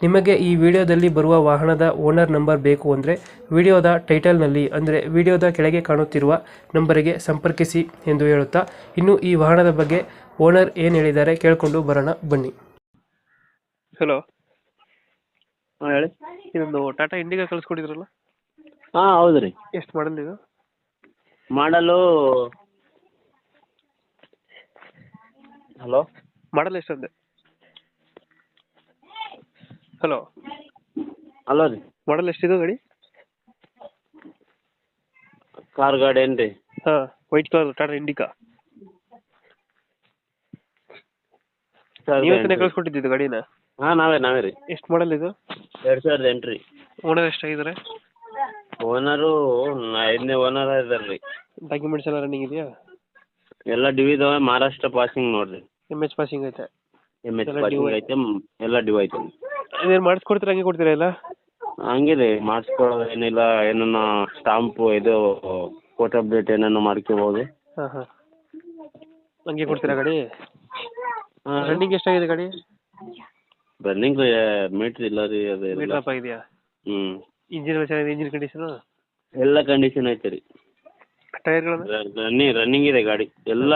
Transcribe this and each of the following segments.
ನಿಮಗೆ ಈ ವಿಡಿಯೋದಲ್ಲಿ ಬರುವ ವಾಹನದ ಓನರ್ ನಂಬರ್ ಬೇಕು ಅಂದರೆ ವಿಡಿಯೋದ ಟೈಟಲ್ನಲ್ಲಿ ಅಂದರೆ ವಿಡಿಯೋದ ಕೆಳಗೆ ಕಾಣುತ್ತಿರುವ ನಂಬರಿಗೆ ಸಂಪರ್ಕಿಸಿ ಎಂದು ಹೇಳುತ್ತಾ ಇನ್ನು ಈ ವಾಹನದ ಬಗ್ಗೆ ಓನರ್ ಏನು ಹೇಳಿದ್ದಾರೆ ಕೇಳಿಕೊಂಡು ಬರೋಣ ಬನ್ನಿ. ಹಲೋ ಹಾಂ ಹೇಳಿ. ಇದೊಂದು ಟಾಟಾ ಇಂಡಿಗಾ ಕಳಿಸ್ಕೊಟ್ಟಿದ್ರಲ್ಲ ಹಾಂ ಹೌದು ರೀ. ಎಷ್ಟು ಮಾಡಲ್ ಇದು? ಮಾಡಲು ಹಲೋ ಮಾಡಲ್ ಎಷ್ಟಂದೆ ಹಲೋ. ಹಲೋ ರೀ. ಮಾಡಲ್ ಎಷ್ಟಿದೆ ಗಾಡಿ? ಕಾರ್ ಗಾಡಿ ಏನು ರೀ ಹಾಂ ವೈಟ್ ಕಲರ್ ಟಾಟಾ ಇಂಡಿಕಾ ನೀವೇ ತಾನೇ ಕಳ್ಸ್ಕೊಟ್ಟಿದ್ದು ಗಾಡಿನ? ಹಾಂ ನಾವೇ ನಾವೇ ರೀ. ಎಷ್ಟು ಮಾಡಲ್ ಇದು? ಎರಡು ಸಾವಿರದ ಎಂಟು ರೀ. ಓನರ್ ಎಷ್ಟಾಗಿದ್ದಾರೆ? ಓನರು ಐದನೇ ಓನರ್ ಇದ್ದಾರೆ ರೀ. ಡಾಕ್ಯುಮೆಂಟ್ಸ್ ಎಲ್ಲ ರನ್ನಿಂಗ್ ಇದೆಯಾ? ಎಲ್ಲ ಡಿವ್ ಇದಾವೆ ಮಹಾರಾಷ್ಟ್ರ ಪಾಸಿಂಗ್ ನೋಡ್ರಿ. ಎಂ ಎಚ್ ಪಾಸಿಂಗ್ ಐತೆ. ಎಂ ಎಚ್ ಎಲ್ಲ ಪಾಸಿಂಗ್ ಐತೆ ಮ್, ಎಲ್ಲ ಡಿವ್ ಐತೆ. ಇದೇನು ಮಾಡಿಸ್ಕೊಡ್ತೀರಾ ಹಂಗೆ ಕೊಡ್ತೀರಾ ಎಲ್ಲ ಹಂಗಿದೆ ಮಾಡಿಸ್ಕೊಳ್ಳೋದು ಏನಿಲ್ಲ ಏನನ್ನ ಸ್ಟಾಂಪು ಇದು ಫೋಟೋ ಅಪ್ಡೇಟ್ ಏನನ್ನ ಮಾಡ್ಕೋಬೋದು. ಹಾಂ ಹಾಂ. ಹಂಗೆ ಕೊಡ್ತೀರಾ ಗಾಡಿ? ಹಾಂ. ರನ್ನಿಂಗ್ ಎಷ್ಟಾಗಿದೆ ಗಾಡಿ? ರನ್ನಿಂಗ್ ಮೀಟ್ರ್ ಇಲ್ಲ ರೀ ಅದು ಎಲ್ಲ. ಮೀಟರ್ ಅಪ್ ಆಗಿದೆಯಾ? ಹ್ಞೂ ಇಂಜಿನ್ ಎಲ್ಲ ಚೆನ್ನಾಗಿದೆ ಇಂಜಿನ್ ಕಂಡೀಷನು ಎಲ್ಲ ಕಂಡೀಷನ್ ಐತೆ ರೀ. ಟೈರ್ಗಳನ್ನು ರನ್ನಿಂಗ್ ರನ್ನಿಂಗ್ ಇದೆ ಗಾಡಿ. ಎಲ್ಲ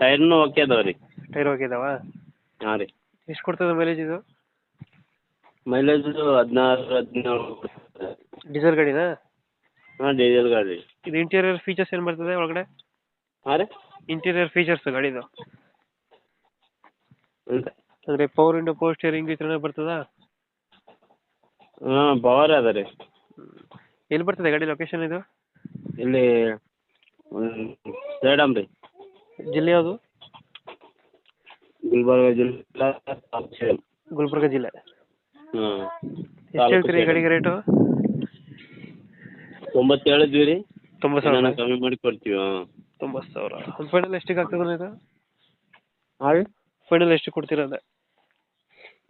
ಟೈರ್ನು ಓಕೆ ಅದಾವ ರೀ. ಟೈರ್ ಓಕೆ ಹಾಂ ರೀ. ಎಷ್ಟು ಕೊಡ್ತದೆ ಮೈಲೇಜ್ ಇದು? ಮೈಲೇಜ್ ಹದಿನಾರು ಹದಿನೇಳು. ಡೀಸೆಲ್ ಗಾಡಿನಾ? ಹಾಂ ಡೀಸೆಲ್ ಗಾಡಿ. ಇದು ಇಂಟೀರಿಯರ್ ಫೀಚರ್ಸ್ ಏನು ಬರ್ತದೆ ಒಳಗಡೆ? ಹಾಂ ರೀ? ಇಂಟೀರಿಯರ್ ಫೀಚರ್ಸ್ ಗಾಡಿದು. ಅಂದರೆ ಪವರ್ ವಿಂಡೋ ಪವರ್ ಸ್ಟೇರಿಂಗ್ ಈ ಥರನೇ ಬರ್ತದಾ? ಹಾಂ ಪವರ್ ಅದ ರೀ. ಎಲ್ಲಿ ಬರ್ತದೆ ಗಾಡಿ ಲೊಕೇಶನ್ ಇದು? ಇಲ್ಲಿ ಸೇಡಮ್ ರೀ. ಜಿಲ್ಲೆ ಯಾವುದು? ಗುಲ್ಬರ್ಗ ಜಿಲ್ಲೆ. ಗುಲ್ಬರ್ಗ ಜಿಲ್ಲೆ. ಹಾಂ ಎಷ್ಟು ಹೇಳ್ತೀರಿ ಈ ಗಾಡಿಗೆ ರೇಟು? ತೊಂಬತ್ತು ಹೇಳಿದ್ವಿ ರೀ. ತೊಂಬತ್ತು ಸಾವಿರ ಕಮ್ಮಿ ಮಾಡಿ ಕೊಡ್ತೀವಿ ಹಾಂ ತೊಂಬತ್ತು ಸಾವಿರ. ಒಂದು ಫೈನಲ್ ಎಷ್ಟಿಗೆ ಆಗ್ತದೆ ಇದು? ಹಾಂ ರೀ ಫೈನಲ್ ಎಷ್ಟು ಕೊಡ್ತೀರಾ ಅದೇ?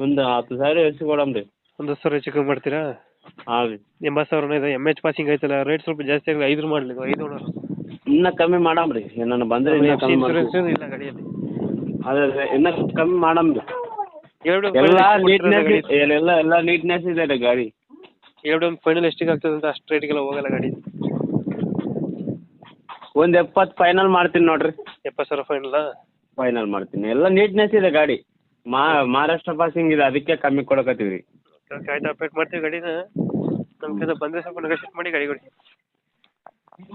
ಒಂದು ಹತ್ತು ಸಾವಿರ ಹೆಚ್ಚು ಕೊಡಮ್ ರೀ. ಒಂದು ಹತ್ತು ಸಾವಿರ ಹೆಚ್ಚು ಕಮ್ಮಿ ಮಾಡ್ತೀರಾ? ಹಾಂ ರೀ. ಎಂಬತ್ತು ಇದೆ? ಎಂ ಎಚ್ ಪಾಸಿಂಗ್ ಐತಲ್ಲ ರೇಟ್ ಸ್ವಲ್ಪ ಜಾಸ್ತಿ ಆಗಲಿ ಐದು ಮಾಡ್ಲಿ ಐದು ಇನ್ನ ಇನ್ನೂ ಕಮ್ಮಿ ಮಾಡಮ್ ರೀ. ಏನಾನ ಬಂದರೆ ಇನ್ನೂ ಕಮ್ಮಿ ಮಾಡ್ತೀವಿ. ಇನ್ಸೂರೆನ್ಸ್ ಇಲ್ಲ ಗಾಡಿಯಲ್ಲಿ. ಅದೇ ಅದೇ ಇನ್ನೂ ಕಮ್ಮಿ ಮಾಡಮ್ ರೀ. ಎರಡು ಎಲ್ಲ ನೀಟ್ನೆಸ್ ಎಲ್ಲ ಎಲ್ಲ ನೀಟ್ನೆಸ್ ಇದೆ ಗಾಡಿ. ಎರಡು ಒಂದು ಫೈನಲ್ ಎಷ್ಟಿಗೆ ಆಗ್ತದೆ ಅಂತ ಅಷ್ಟು ರೇಟಿಗೆಲ್ಲ ಹೋಗಲ್ಲ ಗಾಡಿ. ಒಂದು ಎಪ್ಪತ್ತು ಫೈನಲ್ ಮಾಡ್ತೀನಿ ನೋಡ್ರಿ. ಎಪ್ಪತ್ತು ಸಾವಿರ ಫೈನಲ್ ಫೈನಲ್ ಮಾಡ್ತೀನಿ. ಎಲ್ಲ ನೀಟ್ನೆಸ್ ಇದೆ ಗಾಡಿ. ಮಾ ಮಹಾರಾಷ್ಟ್ರ ಪಾಸಿಂಗ್ ಇದೆ ಅದಕ್ಕೆ ಕಮ್ಮಿ ಕೊಡಕತ್ತೀವಿ ರೀ ಆಯ್ತು ಅಪ್ಡೇಟ್ ಮಾಡ್ತೀವಿ ಗಾಡಿನ. ನಮ್ಮ ಕಡೆ ಬಂದರೆ ಸ್ವಲ್ಪ ನೆಗೋಷಿಯೇಟ್ ಮಾಡಿ ಗಾಡಿ ಕೊಡಿ.